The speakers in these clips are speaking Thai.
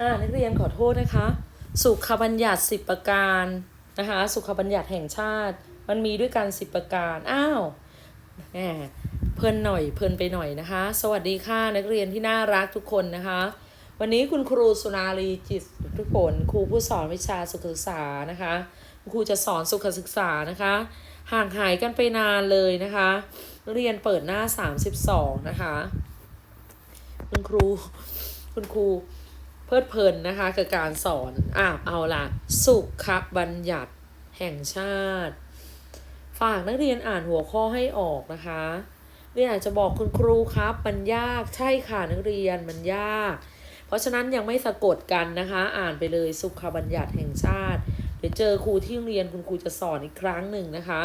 อ่านักเรียนขอโทษนะคะ สุขบัญญัติสิบประการนะคะ สุขบัญญัติแห่งชาติ มันมีด้วยกันสิบประการ อ้าวแหมเพลินหน่อยเพลินไปหน่อยนะคะ สวัสดีค่ะนักเรียนที่น่ารักทุกคนนะคะ วันนี้คุณครูสุนารีจิตทุกผลครูผู้สอนวิชาสุขศึกษานะคะคุณครูจะสอนสุขศึกษานะคะ ห่างหายกันไปนานเลยนะคะ เรียนเปิดหน้า 32 นะคะ คุณครูคุณครู เพลิดเพลินนะคะกับการสอนอะเอาละสุขบัญญัติแห่งชาติ ฝากนักเรียนอ่านหัวข้อให้ออกนะคะเรียนอาจจะบอกคุณครูครับ มันยากใช่ค่ะนักเรียนมันยาก เพราะฉะนั้นยังไม่สะกดกันนะคะ อ่านไปเลยสุขบัญญัติแห่งชาติเดี๋ยวเจอครูที่โรงเรียนคุณครูจะสอนอีกครั้งหนึ่งนะคะ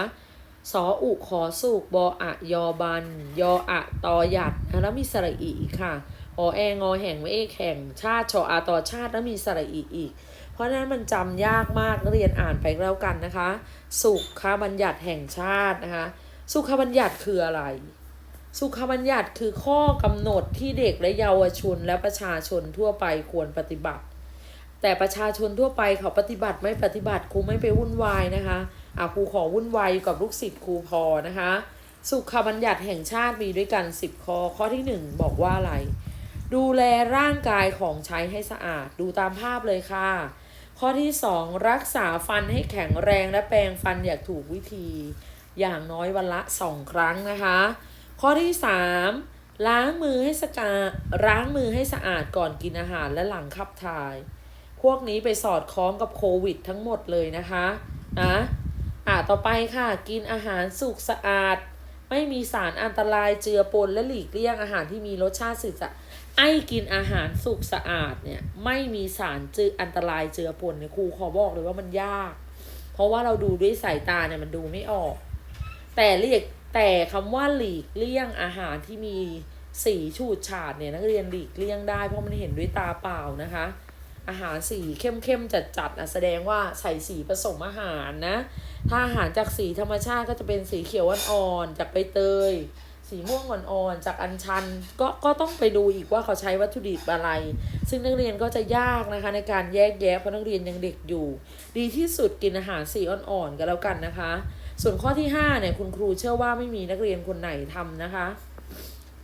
สออุขอสุกบออะยอบัน ยออะตอหยัดแล้วมีสระอีอีกค่ะ อแองอแห่งไม่เอกแห่งชาติชออาต่อชาติแล้วมีสระอีอีก เพราะนั้นมันจำยากมากเรียนอ่านไปแล้วกันนะคะ สุขบัญญัติแห่งชาตินะคะ สุขบัญญัติคืออะไร สุขบัญญัติคือข้อกำหนดที่เด็กและเยาวชนและประชาชนทั่วไปควรปฏิบัติ แต่ประชาชนทั่วไปเขาปฏิบัติไม่ปฏิบัติครูไม่ไปวุ่นวายนะคะอะครูขอวุ่นวายกับลูกศิษย์ครูพอนะคะ สุขบัญญัติแห่งชาติมีด้วยกัน 10 ข้อข้อที่ 1 บอกว่าอะไร ดูแลร่างกายของใช้ให้สะอาด ดูตามภาพเลยค่ะ ข้อที่ 2 รักษาฟันให้แข็งแรงและแปรงฟันอย่างถูกวิธี อย่างน้อยวันละ 2 ครั้งนะคะ ข้อที่ 3 ล้างมือให้สะอาดล้างมือให้สะอาดก่อนกินอาหารและหลังขับถ่าย พวกนี้ไปสอดคล้องกับโควิดทั้งหมดเลยนะคะนะอะต่อไปค่ะ กินอาหารสุกสะอาด ไม่มีสารอันตรายเจือปนและหลีกเลี่ยงอาหารที่มีรสชาติสื่อสะ ไอ้กินอาหารสุกสะอาดเนี่ย ไม่มีสารเจืออันตรายเจือปนเนี่ยครูขอบอกเลยว่ามันยาก เพราะว่าเราดูด้วยสายตาเนี่ยมันดูไม่ออก แต่เรียกแต่คำว่าหลีกเลี่ยงอาหารที่มีสีฉูดฉาดเนี่ยนักเรียนหลีกเลี่ยงได้เพราะมันเห็นด้วยตาเปล่านะคะ อาหารสีเข้มๆจัดๆอะแสดงว่าใส่สีผสมอาหารนะ ถ้าอาหารจากสีธรรมชาติก็จะเป็นสีเขียวอ่อนๆจากใบเตย สีม่วงอ่อนๆจากอัญชันก็ก็ต้องไปดูอีกว่าเขาใช้วัตถุดิบอะไร ซึ่งนักเรียนก็จะยากนะคะในการแยกแยะเพราะนักเรียนยังเด็กอยู่ ดีที่สุดกินอาหารสีอ่อนๆกันแล้วกันนะคะ ส่วนข้อที่5เนี่ยคุณครูเชื่อว่าไม่มีนักเรียนคนไหนทำนะคะ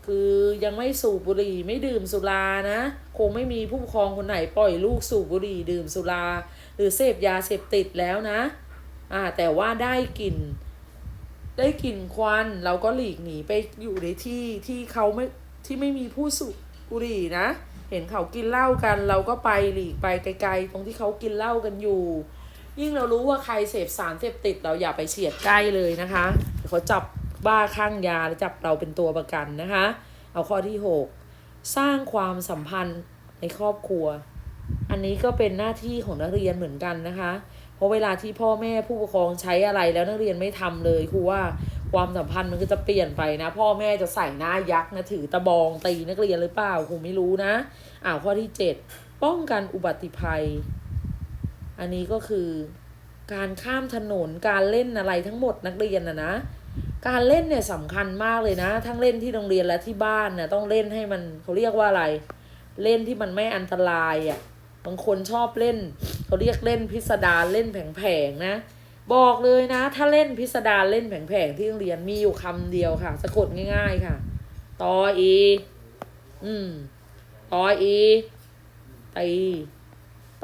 คือยังไม่สูบบุหรี่ไม่ดื่มสุรานะคงไม่มีผู้ปกครองคนไหนปล่อยลูกสูบบุหรี่ดื่มสุรา หรือเสพยาเสพติดแล้วนะอ่าแต่ว่าได้กลิ่น ได้กลิ่นควันเราก็หลีกหนีไปอยู่ในที่ที่เขาไม่ที่ไม่มีผู้สูบบุหรี่นะ เห็นเขากินเหล้ากัน เราก็ไปหลีกไปไกลๆ ตรงที่เขากินเหล้ากันอยู่ ยิ่งเรารู้ว่าใครเสพสารเสพติดเราอย่าไปเฉียดใกล้เลยนะคะเดี๋ยวเขาจับบ้าข้างยาแล้วจับเราเป็นตัวประกันนะคะ เอาข้อที่ 6 สร้างความสัมพันธ์ในครอบครัว อันนี้ก็เป็นหน้าที่ของนักเรียนเหมือนกันนะคะ เพราะเวลาที่พ่อแม่ผู้ปกครองใช้อะไรแล้วนักเรียนไม่ทำเลยครูว่าความสัมพันธ์มันก็จะเปลี่ยนไปนะ พ่อแม่จะใส่หน้ายักษ์นะถือตะบองตีนักเรียนหรือเปล่าครูไม่รู้นะอ้าวข้อที่7ป้องกันอุบัติภัย อันนี้ก็คือการข้ามถนนการเล่นอะไรทั้งหมดนักเรียนนะนะการเล่นเนี่ยสำคัญมากเลยนะ ทั้งเล่นที่โรงเรียนและที่บ้านเนี่ยต้องเล่นให้มันเขาเรียกว่าอะไร เล่นที่มันไม่อันตรายอะ่ะ บางคนชอบเล่นเขาเรียกเล่นพิสดารเล่นแผงๆนะ บอกเลยนะ ถ้าเล่นพิสดารเล่นแผงๆที่โรงเรียนมีอยู่คำเดียวค่ะ สะกดง่าย ๆค่ะตออีอืมตออีตี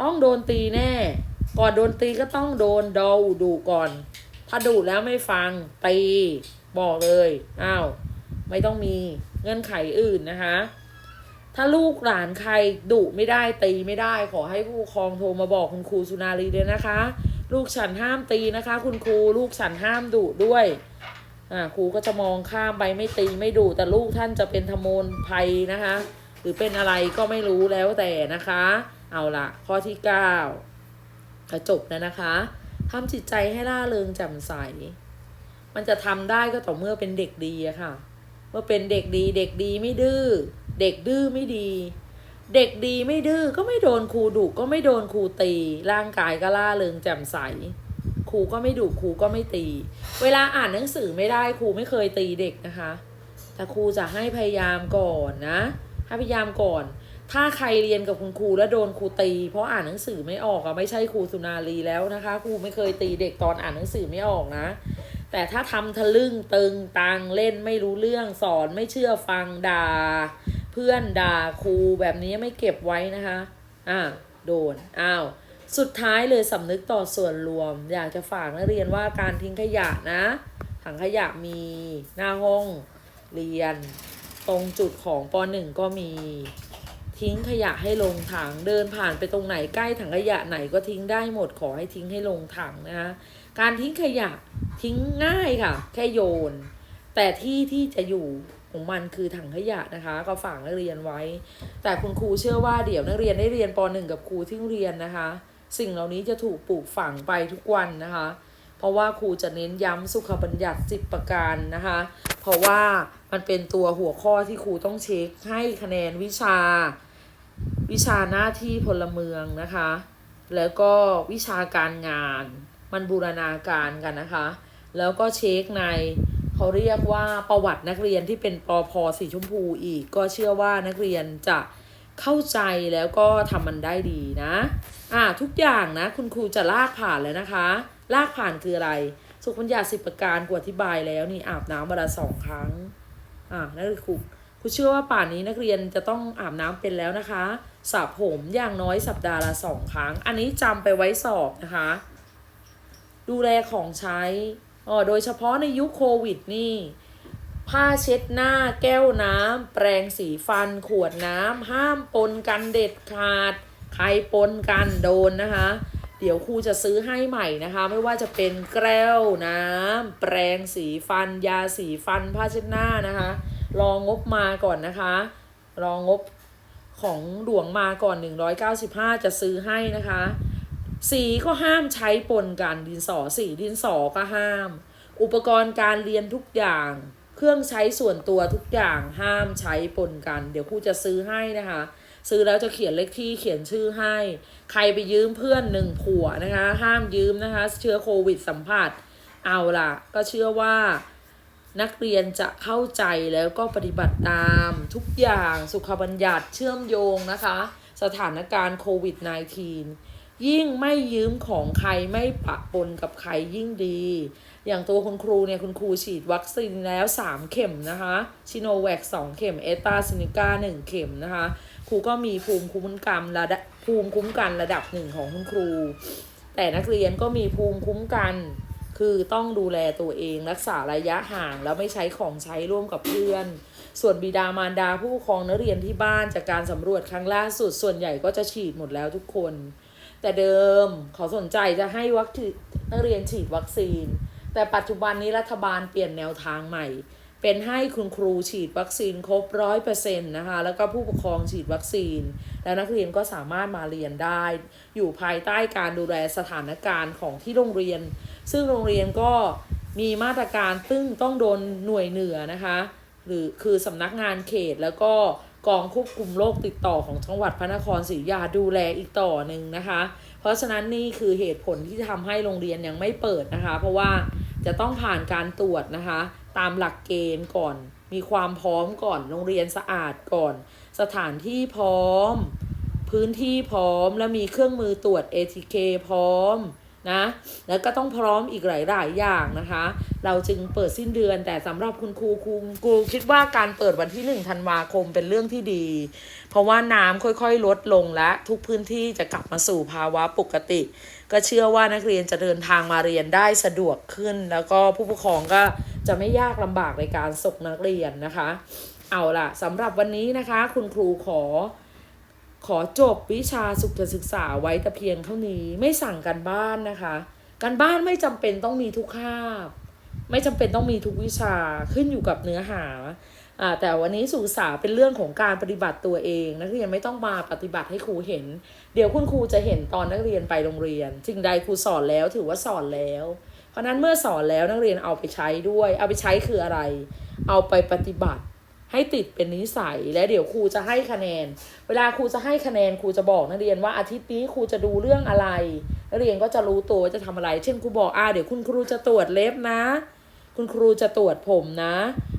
ต้องโดนตีแน่ ก่อนโดนตีก็ต้องโดนดอดูก่อน ถ้าดูแล้วไม่ฟังตีบอกเลยอ้าวไม่ต้องมีเงื่อนไขอื่นนะคะ ถ้าลูกหลานใครดุไม่ได้ตีไม่ได้ ขอให้ผู้ปกครองโทรมาบอกคุณครูสุนารีเลยนะคะ ลูกฉันห้ามตีนะคะ คุณครูลูกฉันห้ามดุด้วยอ่าครูก็จะมองข้ามไปไม่ตีไม่ดุแต่ลูกท่านจะเป็นธโมนภัยนะคะ หรือเป็นอะไรก็ไม่รู้แล้วแต่นะคะ เอาละข้อที่เก้าจะจบแล้วนะคะทำจิตใจให้ร่าเริงแจ่มใส มันจะทำได้ก็ต่อเมื่อเป็นเด็กดีอะค่ะ เมื่อเป็นเด็กดีเด็กดีไม่ดื้อ เด็กดื้อไม่ดี เด็กดีไม่ดื้อก็ไม่โดนครูดุก็ไม่โดนครูตี ร่างกายก็ล่าเริงแจ่มใสครูก็ไม่ดุครูก็ไม่ตี เวลาอ่านหนังสือไม่ได้ครูไม่เคยตีเด็กนะคะ แต่ครูจะให้พยายามก่อนนะให้พยายามก่อน ถ้าใครเรียนกับคุณครูแล้วโดนครูตี เพราะอ่านหนังสือไม่ออกอะไม่ใช่ครูสุนารีแล้วนะคะครูไม่เคยตีเด็กตอนอ่านหนังสือไม่ออกนะ แต่ถ้าทำทะลึ่งตึงตังเล่นไม่รู้เรื่องสอนไม่เชื่อฟังด่า เพื่อนด่าครูแบบนี้ไม่เก็บไว้นะคะอ่าโดนอ้าวสุดท้ายเลยสำนึกต่อส่วนรวม อยากจะฝากนักเรียนว่าการทิ้งขยะนะถังขยะมีหน้าห้องเรียน ตรงจุดของปหนึ่งก็มี ทิ้งขยะให้ลงถังเดินผ่านไปตรงไหนใกล้ถังขยะไหนก็ทิ้งได้หมดขอให้ทิ้งให้ลงถังนะคะการทิ้งขยะทิ้งง่ายค่ะ แค่โยน แต่ที่ที่จะอยู่ ของมันคือถังขยะนะคะ ก็ฝากนักเรียนไว้ แต่คุณครูเชื่อว่าเดี๋ยวนักเรียนได้เรียนป .1 กับครูที่เรียนนะคะ สิ่งเหล่านี้จะถูกปลูกฝังไปทุกวันนะคะ เพราะว่าครูจะเน้นย้ำสุขบัญญัติสิบประการนะคะ เพราะว่ามันเป็นตัวหัวข้อที่ครูต้องเช็คให้คะแนนวิชา วิชาหน้าที่พลเมืองนะคะ แล้วก็วิชาการงานมันบูรณาการกันนะคะ แล้วก็เช็คใน เขาเรียกว่าประวัตินักเรียนที่เป็นปอพสีชมพูอีก ก็เชื่อว่านักเรียนจะเข้าใจแล้วก็ทำมันได้ดีนะ อ่าทุกอย่างนะ คุณครูจะลากผ่านแล้วนะคะ ลากผ่านคืออะไร สุขบัญญัติสิบประการกูอธิบายแล้วนี่อาบน้ำวันละสองครั้ง อ่านั่นคือครูครูเชื่อว่าป่านนี้นักเรียนจะต้องอาบน้ำเป็นแล้วนะคะสระผมอย่างน้อยสัปดาห์ละสองครั้ง อันนี้จำไปไว้สอบนะคะ ดูแลของใช้ อ๋อโดยเฉพาะในยุคโควิดนี่ ผ้าเช็ดหน้าแก้วน้ำแปรงสีฟัน ขวดน้ำห้ามปนกันเด็ดขาด ใครปนกันโดนนะคะ เดี๋ยวครูจะซื้อให้ใหม่นะคะ ไม่ว่าจะเป็นแก้วน้ำแปรงสีฟัน ยาสีฟัน ผ้าเช็ดหน้านะคะ รองงบมาก่อนนะคะ รองงบของหลวงมาก่อน 195 จะซื้อให้นะคะ สีก็ห้ามใช้ปนกันดินสอสีดินสอก็ห้าม อุปกรณ์การเรียนทุกอย่าง เครื่องใช้ส่วนตัวทุกอย่างห้ามใช้ปนกัน เดี๋ยวครูจะซื้อให้นะคะ ซื้อแล้วจะเขียนเลขที่เขียนชื่อให้ ใครไปยืมเพื่อนหนึ่งผัวนะคะ ห้ามยืมนะคะ เชื้อโควิดสัมผัส เอาล่ะ ก็เชื่อว่านักเรียนจะเข้าใจแล้วก็ปฏิบัติตามทุกอย่างสุขบัญญัติเชื่อมโยงนะคะ สถานการณ์โควิด -19 ยิ่งไม่ยืมของใครไม่ปะปนกับใครยิ่งดี อย่างตัวคุณครูเนี่ยคุณครูฉีดวัคซีนแล้ว 3 เข็มนะคะชิโนแวค2เข็มเอตาซินิก้า1เข็มนะคะครูก็มีภูมิคุ้มกันระดับภูมิคุ้มกันระดับหนึ่งของคุณครู แต่นักเรียนก็มีภูมิคุ้มกัน คือต้องดูแลตัวเองรักษาระยะห่างแล้วไม่ใช้ของใช้ร่วมกับเพื่อนส่วนบิดามารดาผู้ปกครองนักเรียนที่บ้านจากการสำรวจครั้งล่าสุดส่วนใหญ่ก็จะฉีดหมดแล้วทุกคน แต่เดิมเขาสนใจจะให้วัคซีนนักเรียนฉีดวัคซีน แต่ปัจจุบันนี้รัฐบาลเปลี่ยนแนวทางใหม่ เป็นให้คุณครูฉีดวัคซีนครบร้อยเปอร์เซ็นต์นะคะแล้วก็ผู้ปกครองฉีดวัคซีน แล้วนักเรียนก็สามารถมาเรียนได้ อยู่ภายใต้การดูแลสถานการณ์ของที่โรงเรียน ซึ่งโรงเรียนก็มีมาตรการซึ่งต้องโดนหน่วยเหนือนะคะหรือคือสำนักงานเขตแล้วก็ กองควบคุมโรคติดต่อของจังหวัดพระนครศรีอยุธยาดูแลอีกต่อหนึ่งนะคะ เพราะฉะนั้นนี่คือเหตุผลที่ทำให้โรงเรียนยังไม่เปิดนะคะ เพราะว่าจะต้องผ่านการตรวจนะคะ ตามหลักเกณฑ์ก่อน มีความพร้อมก่อน โรงเรียนสะอาดก่อน สถานที่พร้อม พื้นที่พร้อมและมีเครื่องมือตรวจ ATK พร้อม นะ แล้วก็ต้องพร้อมอีกหลาย ๆ อย่างนะคะ เราจึงเปิดสิ้นเดือนแต่สำหรับคุณครูครูครูคิดว่าการเปิดวันที่หนึ่งธันวาคมเป็นเรื่องที่ดี เพราะว่าน้ำค่อยๆ ลดลงและทุกพื้นที่จะกลับมาสู่ภาวะปกติ ก็เชื่อว่านักเรียนจะเดินทางมาเรียนได้สะดวกขึ้น แล้วก็ผู้ปกครองก็จะไม่ยากลำบากในการส่งนักเรียนนะคะ เอาล่ะสำหรับวันนี้นะคะ คุณครูขอ ขอจบวิชาสุขศึกษาไว้แต่เพียงเท่านี้ไม่สั่งกันบ้านนะคะการบ้านไม่จำเป็นต้องมีทุกคาบ ไม่จำเป็นต้องมีทุกวิชาขึ้นอยู่กับเนื้อหาแต่วันนี้สุขศึกษาเป็นเรื่องของการปฏิบัติตัวเองนักเรียนไม่ต้องมาปฏิบัติให้ครูเห็น เดี๋ยวคุณครูจะเห็นตอนนักเรียนไปโรงเรียนสิ่งใดครูสอนแล้วถือว่าสอนแล้ว เพราะฉะนั้นเมื่อสอนแล้วนักเรียนเอาไปใช้ด้วย เอาไปใช้คืออะไร เอาไปปฏิบัติ ให้ติดเป็นนิสัยและเดี๋ยวครูจะให้คะแนน เวลาครูจะให้คะแนนครูจะบอกนักเรียนว่าอาทิตย์นี้ครูจะดูเรื่องอะไร นักเรียนก็จะรู้ตัวว่าจะทำอะไร เช่นครูบอกอ่าเดี๋ยวคุณครูจะตรวจเล็บนะ คุณครูจะตรวจผมนะ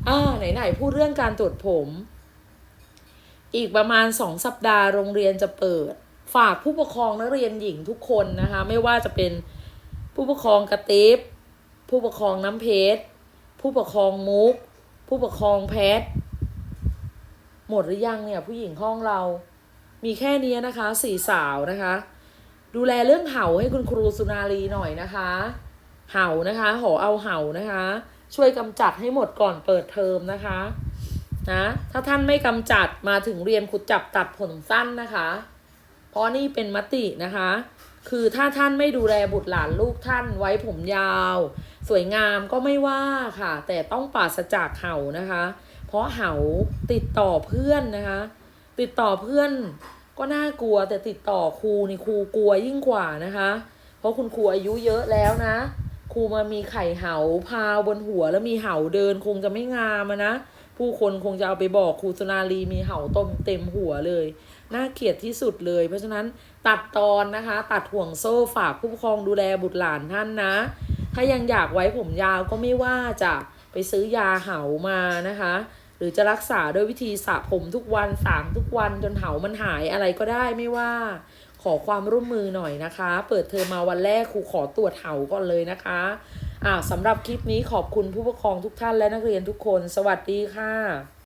อ่าไหนๆพูดเรื่องการตรวจผม อีกประมาณสองสัปดาห์โรงเรียนจะเปิด ฝากผู้ปกครองนักเรียนหญิงทุกคนนะคะ ไม่ว่าจะเป็นผู้ปกครองกระติบผู้ปกครองน้ำเพชรผู้ปกครองมุก ผู้ปกครองแพท หมดหรือยังเนี่ยผู้หญิงห้องเรา มีแค่นี้นะคะสี่สาวนะคะ ดูแลเรื่องเห่าให้คุณครูสุนารีหน่อยนะคะ เห่านะคะหอเอาเห่านะคะ ช่วยกำจัดให้หมดก่อนเปิดเทอมนะคะนะถ้าท่านไม่กำจัดมาถึงเรียนขุดจับตัดผลสั้นนะคะ เพราะนี่เป็นมตินะคะ คือถ้าท่านไม่ดูแลบุตรหลานลูกท่านไว้ผมยาว สวยงามก็ไม่ว่าค่ะ แต่ต้องปราศจากเห่านะคะ เพราะเห่าติดต่อเพื่อนนะคะ ติดต่อเพื่อนก็น่ากลัวแต่ติดต่อครูนี่ครูกลัวยิ่งกว่านะคะ เพราะคุณครูอายุเยอะแล้วนะครูมามีไข่เหาพาวบนหัวแล้วมีเหาเดินคงจะไม่งามนะผู้คนคงจะเอาไปบอกครูสุนารีมีเหาต้มเต็มหัวเลยน่าเกลียดที่สุดเลย เพราะฉะนั้นตัดตอนนะคะ ตัดห่วงโซ่ฝากผู้ปกครองดูแลบุตรหลานท่านนะ ถ้ายังอยากไว้ผมยาวก็ไม่ว่าจะ ไปซื้อยาเหามานะคะ หรือจะรักษาด้วยวิธีสระผมทุกวันสางทุกวันจนเหามันหายอะไรก็ได้ไม่ว่า ขอความร่วมมือหน่อยนะคะ เปิดเทอมมาวันแรกครูขอตรวจเหาก่อนเลยนะคะอ่าสำหรับคลิปนี้ขอบคุณผู้ปกครองทุกท่านและนักเรียนทุกคน สวัสดีค่ะ